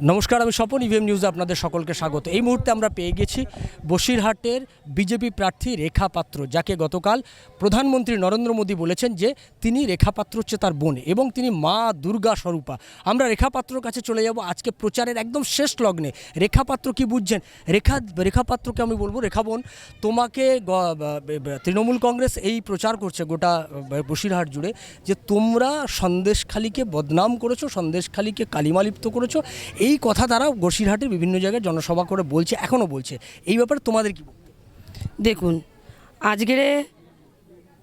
নমস্কার, আমি স্বপন ইভিএম নিউজে আপনাদের সকলকে স্বাগত। এই মুহূর্তে আমরা পেয়ে গেছি বসিরহাটের বিজেপি প্রার্থী রেখা পাত্র, যাকে গতকাল প্রধানমন্ত্রী নরেন্দ্র মোদী বলেছেন যে তিনি রেখা পাত্র হচ্ছে তার বোন এবং তিনি মা দুর্গা স্বরূপা। আমরা রেখা পাত্রর কাছে চলে যাব। আজকে প্রচারের একদম শেষ লগ্নে। রেখা পাত্র কি বুঝছেন? রেখা রেখা পাত্রকে আমি বলব, রেখা বোন, তোমাকে তৃণমূল কংগ্রেস এই প্রচার করছে গোটা বসিরহাট জুড়ে যে তোমরা সন্দেশখালীকে বদনাম করেছ, সন্দেশখালীকে কালিমালিপ্ত করেছ। এই কথা তারা বসিরহাটের বিভিন্ন জায়গায় জনসভা করে বলছে, এখনও বলছে। এই ব্যাপারে তোমাদের কি দেখুন, আজকেরে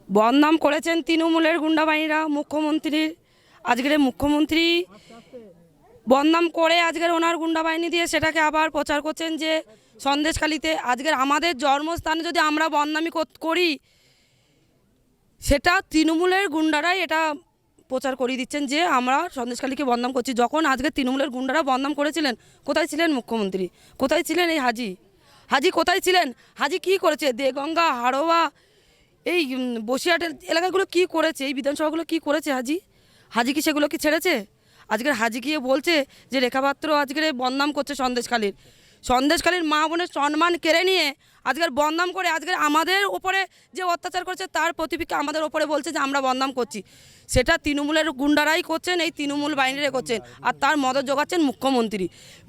বদনাম করেছেন তৃণমূলের গুন্ডাবাহিনীরা, মুখ্যমন্ত্রীর, আজকের মুখ্যমন্ত্রী বদনাম করে আজকের ওনার গুন্ডাবাহিনী দিয়ে সেটাকে আবার প্রচার করছেন যে, সন্দেশখালিতে আজকের আমাদের জন্মস্থানে যদি আমরা বদনামি করি, সেটা তৃণমূলের গুন্ডারাই এটা প্রচার করিয়ে দিচ্ছেন যে আমরা সন্দেশখালীকে বদনাম করছি। যখন আজকে তৃণমূলের গুন্ডারা বদনাম করেছিলেন, কোথায় ছিলেন মুখ্যমন্ত্রী? কোথায় ছিলেন এই হাজি? হাজি কোথায় ছিলেন? হাজি কি করেছে? দেগঙ্গা, হাড়োয়া, এই বসিরহাটের এলাকাগুলো কি করেছে? এই বিধানসভাগুলো কি করেছে হাজি? হাজি কি সেগুলো কি ছেড়েছে? আজকের হাজি গিয়ে বলছে যে, রেখাপাত্র আজকের বদনাম করছে সন্দেশখালীর। সন্দেশখালীর মা বোনের সম্মান কেড়ে নিয়ে আজকের বদনাম করে, আজকের আমাদের উপরে যে অত্যাচার করছে, তার প্রতিপিকা আমাদের ওপরে বলছে যে আমরা বদনাম করছি। সেটা তৃণমূলের গুন্ডারাই করছেন, এই তৃণমূল বাহিনীরা করছেন। আর তার মদত যোগাচ্ছেন মুখ্যমন্ত্রী।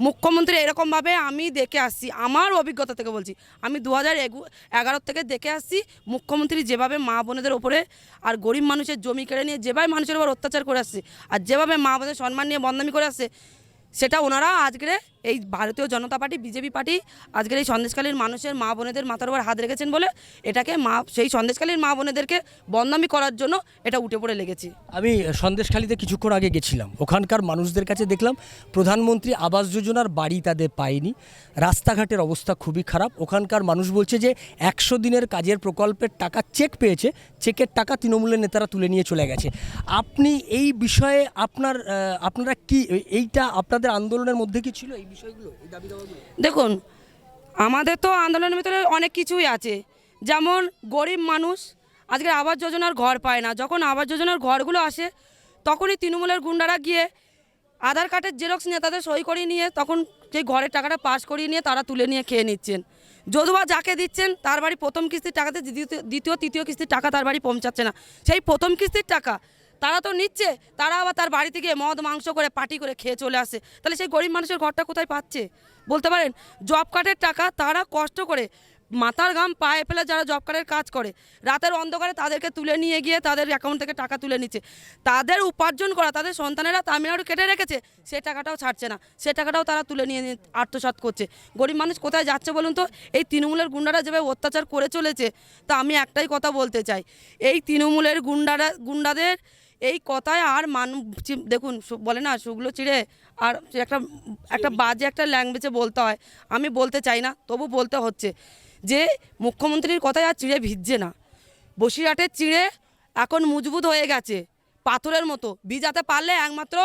মুখ্যমন্ত্রী এরকমভাবে আমি দেখে আসছি, আমার অভিজ্ঞতা থেকে বলছি, আমি দু হাজার এগারো থেকে দেখে আসছি, মুখ্যমন্ত্রী যেভাবে মা বোনেদের ওপরে আর গরিব মানুষের জমি কেড়ে নিয়ে যেভাবে মানুষের উপর অত্যাচার করে আসছে, আর যেভাবে মা বোনের সম্মান নিয়ে বদনামি করে আসছে, সেটা ওনারা আজকের এই ভারতীয় জনতা পার্টি, বিজেপি পার্টি আজকের এই সন্দেশকালীন মানুষের মা বোনেদের মাথার উপর হাত রেখেছেন বলে এটাকে মা, সেই সন্দেশকালীন মা বোনেদেরকে বদনামি করার জন্য এটা উঠে পড়ে লেগেছে। আমি সন্দেশখালীতে কিছুক্ষণ আগে গেছিলাম। ওখানকার মানুষদের কাছে দেখলাম প্রধানমন্ত্রী আবাস যোজনার বাড়ি তাদের পায়নি। রাস্তাঘাটের অবস্থা খুবই খারাপ। ওখানকার মানুষ বলছে যে একশো দিনের কাজের প্রকল্পের টাকা চেক পেয়েছে। চেকের টাকা তৃণমূলের নেতারা তুলে নিয়ে চলে গেছে। আপনি এই বিষয়ে আপনার আপনারা কি, এইটা আপনাদের আন্দোলনের মধ্যে কি ছিল? এই দেখুন, আমাদের তো আন্দোলনের ভিতরে অনেক কিছুই আছে। যেমন গরিব মানুষ আজকে আবাস যোজনার ঘর পায় না। যখন আবাস যোজনার ঘরগুলো আসে, তখনই তৃণমূলের গুন্ডারা গিয়ে আধার কার্ডের জেরক্স নিয়ে তাদের সই করিয়ে নিয়ে, তখন সেই ঘরের টাকাটা পাস করিয়ে নিয়ে তারা তুলে নিয়ে খেয়ে নিচ্ছেন। যদুবা যাকে দিচ্ছেন, তার বাড়ি প্রথম কিস্তির টাকাতে দ্বিতীয়, তৃতীয় কিস্তির টাকা তার বাড়ি পৌঁছাচ্ছে না। সেই প্রথম কিস্তির টাকা তারা তো নিচ্ছে, তারা আবার তার বাড়িতে গিয়ে মদ, মাংস করে পার্টি করে খেয়ে চলে আসে। তাহলে সেই গরিব মানুষের ঘরটা কোথায় পাচ্ছে? বলতে পারেন, জব কার্ডের টাকা তারা কষ্ট করে মাথার ঘাম পায়ে ফেলে যারা জব কার্ডের কাজ করে, রাতের অন্ধকারে তাদেরকে তুলে নিয়ে গিয়ে তাদের অ্যাকাউন্ট থেকে টাকা তুলে নিচ্ছে। তাদের উপার্জন করা, তাদের সন্তানেরা তামিলনাড়ু কেটে রেখেছে, সে টাকাটাও ছাড়ছে না। সে টাকাটাও তারা তুলে নিয়ে আত্মসাৎ করছে। গরিব মানুষ কোথায় যাচ্ছে বলুন তো? এই তৃণমূলের গুন্ডারা যেভাবে অত্যাচার করে চলেছে, তা আমি একটাই কথা বলতে চাই। এই তৃণমূলের গুন্ডারা, গুন্ডাদের এই কথায় আর মানুষ দেখুন বলে না সুগুলো চিড়ে আর একটা একটা বাজে একটা ল্যাঙ্গুয়েজে বলতে হয়। আমি বলতে চাই না, তবু বলতে হচ্ছে যে, মুখ্যমন্ত্রীর কথায় আর চিড়ে ভিজছে না। বসিরহাটের চিড়ে এখন মজবুত হয়ে গেছে, পাথরের মতো। ভিজাতে পারলে একমাত্র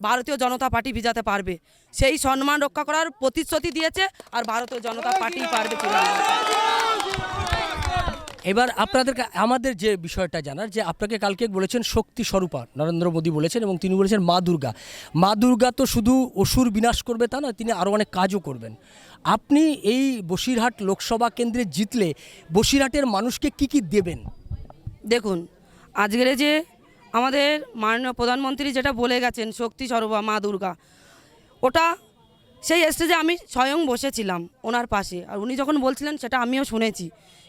ভারতীয় জনতা পার্টি ভিজাতে পারবে। সেই সম্মান রক্ষা করার প্রতিশ্রুতি দিয়েছে আর ভারতীয় জনতা পার্টি পারবে। এবার আপনাদের আমাদের যে বিষয়টা জানার, যে আপনাকে কালকে বলেছেন শক্তি স্বরূপা, নরেন্দ্র মোদী বলেছেন এবং তিনি বলেছেন মা দুর্গা। মা দুর্গা তো শুধু অসুর বিনাশ করবে তা নয়, তিনি আরও অনেক কাজও করবেন। আপনি এই বসিরহাট লোকসভা কেন্দ্রে জিতলে বসিরহাটের মানুষকে কি কি দেবেন? দেখুন, আজকের যে আমাদের মাননীয় প্রধানমন্ত্রী যেটা বলে গেছেন, শক্তি স্বরূপা, মা দুর্গা, ওটা সেই স্টেজে আমি স্বয়ং বসেছিলাম ওনার পাশে। আর উনি যখন বলছিলেন, সেটা আমিও শুনেছি।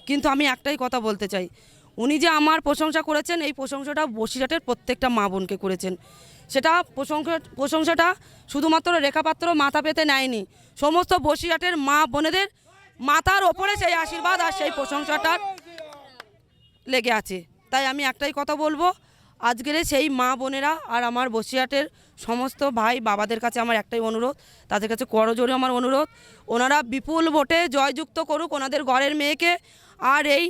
কিন্তু আমি একটাই কথা বলতে চাই। উনি যে আমার প্রশংসা করেছেন, এই প্রশংসাটা বসিরহাটের প্রত্যেকটা মা বোনকে করেছেন। সেটা প্রশংসা, প্রশংসাটা শুধুমাত্র রেখাপাত্র মাথা পেতে নেয়নি। সমস্ত বসিরহাটের মা বোনেদের মাথার ওপরে সেই আশীর্বাদ আর সেই প্রশংসাটার লেগে আছে। তাই আমি একটাই কথা বলব, আজকের সেই মা বোনেরা আর আমার বসিরহাটের সমস্ত ভাই বাবাদের কাছে আমার একটাই অনুরোধ, তাদের কাছে করজোরে আমার অনুরোধ, ওনারা বিপুল ভোটে জয়যুক্ত করুক, ওনাদের ঘরের মেয়েকে আর এই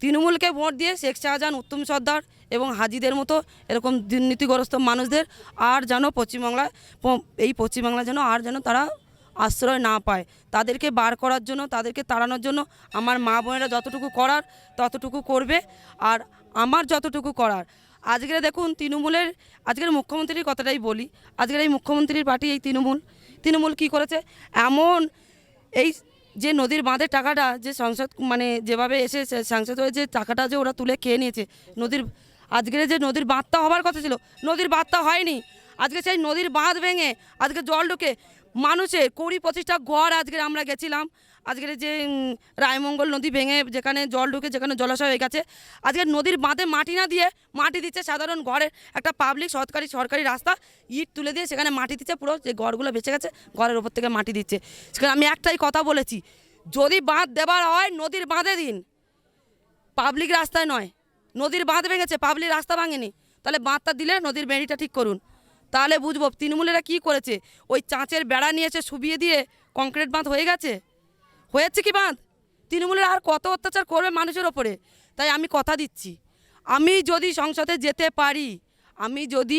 তৃণমূলকে ভোট দিয়ে শেখ শাহজাহান উত্তম সর্দার এবং হাজিদের মতো এরকম দুর্নীতিগ্রস্ত মানুষদের আর যেন পশ্চিমবাংলায় এই পশ্চিমবাংলা যেন আর যেন তারা আশ্রয় না পায়। তাদেরকে বার করার জন্য, তাদেরকে তাড়ানোর জন্য আমার মা বোনেরা যতটুকু করার ততটুকু করবে আর আমার যতটুকু করার। আজকের দেখুন তৃণমূলের, আজকের মুখ্যমন্ত্রীর কথাটাই বলি। আজকের এই মুখ্যমন্ত্রীর পার্টি এই তৃণমূল। তৃণমূল কী করেছে? এমন এই যে নদীর বাঁধে টাকাটা যে সংসদ মানে যেভাবে এসে সাংসদ হয়ে যে টাকাটা যে ওরা তুলে খেয়ে নিয়েছে, নদীর, আজকের যে নদীর বাঁধটা হবার কথা ছিল, নদীর বাঁধটা হয়নি। আজকে সেই নদীর বাঁধ ভেঙে আজকে জল ঢুকে মানুষের কুড়ি পঁচিশটা ঘর আজকে আমরা গেছিলাম। আজকের যে রায়মঙ্গল নদী ভেঙে যেখানে জল ঢুকে যেখানে জলাশয় হয়ে গেছে, আজকে নদীর বাঁধে মাটি না দিয়ে মাটি দিচ্ছে সাধারণ ঘরের একটা পাবলিক সরকারি সরকারি রাস্তা, ইট তুলে দিয়ে সেখানে মাটি দিচ্ছে পুরো, যে ঘরগুলো বেঁচে গেছে, ঘরের ওপর থেকে মাটি দিচ্ছে। সেখানে আমি একটাই কথা বলেছি, যদি বাঁধ দেবার হয় নদীর বাঁধে দিন। পাবলিক রাস্তায় নয়, নদীর বাঁধ ভেঙেছে পাবলিক রাস্তা ভাঙেনি, তাহলে বাঁধটা দিলে নদীর বেড়িটা ঠিক করুন। তাহলে বুঝব, তৃণমূলেরা কি করেছে? ওই চাঁচের বেড়া নিয়েছে শুবিয়ে দিয়ে কংক্রিট বাঁধ হয়ে গেছে? হয়েছে কি বাঁধ? তৃণমূলের আর কত অত্যাচার করবে মানুষের ওপরে? তাই আমি কথা দিচ্ছি। আমি যদি সংসদে যেতে পারি, আমি যদি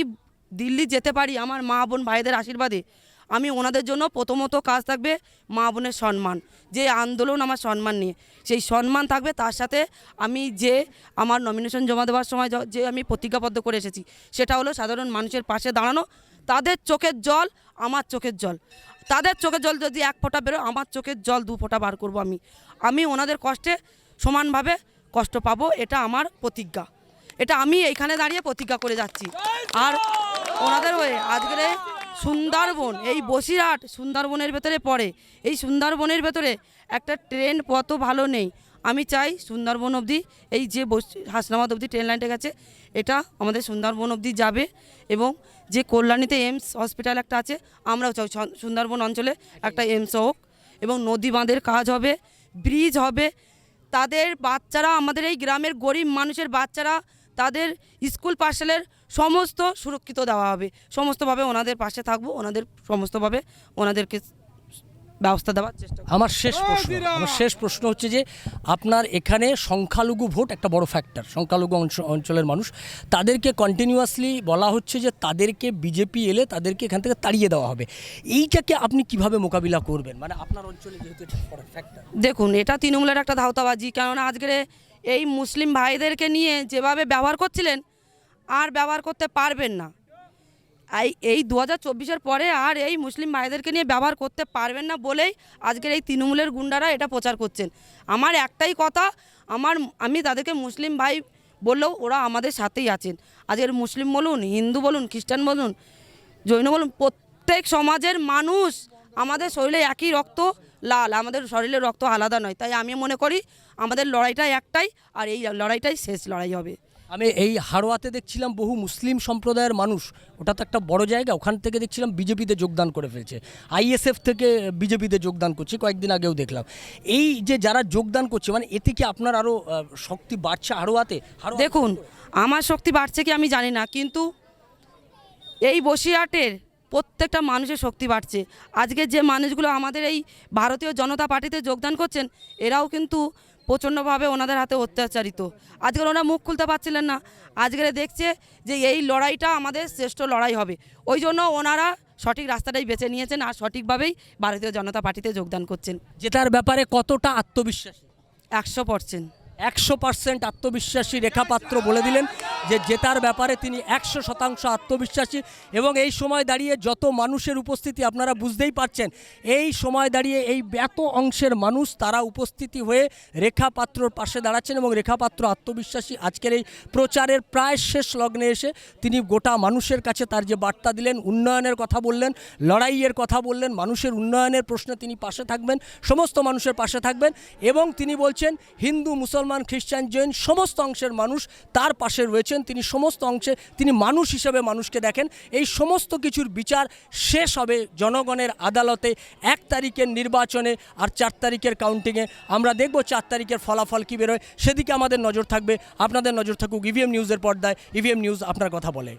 দিল্লি যেতে পারি আমার মা বোন ভাইদের আশীর্বাদে, আমি ওনাদের জন্য প্রথমত কাজ থাকবে মা বোনের সম্মান, যে আন্দোলন আমার সম্মান নিয়ে। সেই সম্মান থাকবে তার সাথে আমি যে আমার নমিনেশন জমা দেওয়ার সময় যে আমি প্রতিজ্ঞাবদ্ধ করে এসেছি, সেটা হলো সাধারণ মানুষের পাশে দাঁড়ানো, তাদের চোখের জল, আমার চোখের জল। তাদের চোখের জল যদি এক ফোঁটা বেরো আমার চোখের জল দু ফোঁটা বার করব আমি। আমি ওনাদের কষ্টে সমানভাবে কষ্ট পাবো, এটা আমার প্রতিজ্ঞা। এটা আমি এইখানে দাঁড়িয়ে প্রতিজ্ঞা করে যাচ্ছি। আর ওনাদের হয়ে আজকের সুন্দরবন, এই বসিরহাট সুন্দরবনের ভেতরে পড়ে। এই সুন্দরবনের ভেতরে একটা ট্রেন পথ ভালো নেই। আমি চাই সুন্দরবন অবধি এই যে বস- হাসনাবাদ অবধি ট্রেন লাইনটা গেছে, এটা আমাদের সুন্দরবন অবধি যাবে এবং যে কল্যাণীতে এমস হসপিটাল একটা আছে, আমরাও চাই। সুন্দরবন অঞ্চলে একটা এমস হোক এবং নদী বাঁধের কাজ হবে, ব্রিজ হবে। তাদের বাচ্চারা, আমাদের এই গ্রামের গরিব মানুষের বাচ্চারা, তাদের স্কুল পার্সেলের সমস্ত সুরক্ষিত দেওয়া হবে। সমস্তভাবে ওনাদের পাশে থাকব, ওনাদের সমস্তভাবে ওনাদেরকে ব্যবস্থা দেওয়ার চেষ্টা আমার শেষ প্রশ্ন আমার শেষ প্রশ্ন হচ্ছে যে আপনার এখানে সংখ্যালঘু ভোট একটা বড় ফ্যাক্টর সংখ্যালঘু অঞ্চলের মানুষ। তাদেরকে কন্টিনিউয়াসলি বলা হচ্ছে যে তাদেরকে বিজেপি এলে তাদেরকে এখান থেকে তাড়িয়ে দেওয়া হবে। এইটাকে আপনি কীভাবে মোকাবিলা করবেন? মানে আপনার অঞ্চলে যেহেতু এটা বড় ফ্যাক্টর দেখুন এটা তৃণমূলের একটা ধাওতাবাজি কেননা আজকের এই মুসলিম ভাইদেরকে নিয়ে যেভাবে ব্যবহার করছিলেন আর ব্যবহার করতে পারবেন না। এই এই দু হাজার চব্বিশের পরে আর এই মুসলিম ভাইদেরকে নিয়ে ব্যবহার করতে পারবেন না বলেই আজকের এই তৃণমূলের গুন্ডারা এটা প্রচার করছেন। আমার একটাই কথা, আমার, আমি তাদেরকে মুসলিম ভাই বললেও ওরা আমাদের সাথেই আছেন। আজকের মুসলিম বলুন, হিন্দু বলুন, খ্রিস্টান বলুন, জৈন বলুন, প্রত্যেক সমাজের মানুষ আমাদের শরীরে একই রক্ত লাল, আমাদের শরীরের রক্ত আলাদা নয়। তাই আমি মনে করি আমাদের লড়াইটা একটাই আর এই লড়াইটাই শেষ লড়াই হবে। আমি এই হাড়োয়াতে দেখছিলাম বহু মুসলিম সম্প্রদায়ের মানুষ। ওটা তো একটা বড় জায়গা, ওখান থেকে দেখছিলাম বিজেপিতে যোগদান করে ফেলছে। আইএসএফ থেকে বিজেপিতে যোগদান করছে, কয়েকদিন আগেও দেখলাম। এই যে যারা যোগদান করছে মানে এতে কি আপনার আরও শক্তি বাড়ছে হাড়োয়া দেখুন, আমার শক্তি বাড়ছে কি আমি জানি না, কিন্তু এই বসিরহাটের প্রত্যেকটা মানুষের শক্তি বাড়ছে। আজকে যে মানুষগুলো আমাদের এই ভারতীয় জনতা পার্টিতে যোগদান করছেন, এরাও কিন্তু প্রচণ্ডভাবে ওনাদের হাতে অত্যাচারিত। আজকাল ওনারা মুখ খুলতে পারছিলেন না। আজকের দেখছে যে এই লড়াইটা আমাদের শ্রেষ্ঠ লড়াই হবে। ওই জন্য ওনারা সঠিক রাস্তাটাই বেছে নিয়েছেন আর সঠিকভাবেই ভারতীয় জনতা পার্টিতে যোগদান করছেন। জেতার ব্যাপারে কতটা আত্মবিশ্বাস? একশো পার্সেন্ট। একশো পার্সেন্ট আত্মবিশ্বাসী রেখাপাত্র বলে দিলেন যে জেতার ব্যাপারে তিনি একশো শতাংশ আত্মবিশ্বাসী এবং এই সময় দাঁড়িয়ে যত মানুষের উপস্থিতি আপনারা বুঝতেই পারছেন, এই সময় দাঁড়িয়ে এই এত অংশের মানুষ তারা উপস্থিতি হয়ে রেখাপাত্রর পাশে দাঁড়াচ্ছেন এবং রেখাপাত্র আত্মবিশ্বাসী আজকের এই প্রচারের প্রায় শেষ লগ্নে এসে তিনি গোটা মানুষের কাছে তার যে বার্তা দিলেন, উন্নয়নের কথা বললেন, লড়াইয়ের কথা বললেন, মানুষের উন্নয়নের প্রশ্নে তিনি পাশে থাকবেন, সমস্ত মানুষের পাশে থাকবেন এবং তিনি বলছেন, হিন্দু মুসলমান, খ্রিস্টান, জৈন সমস্ত অংশের মানুষ তার পাশে রয়েছেন। তিনি সমস্ত অংশে, তিনি মানুষ হিসেবে মানুষকে দেখেন। এই সমস্ত কিছুর বিচার শেষ হবে জনগণের আদালতে এক তারিখের নির্বাচনে আর চার তারিখের কাউন্টিংয়ে আমরা দেখব চার তারিখের ফলাফল কী বেরোয়। সেদিকে আমাদের নজর থাকবে। আপনাদের নজর থাকুক ইভিএম নিউজের পর্দায়। ইভিএম নিউজ আপনার কথা বলে।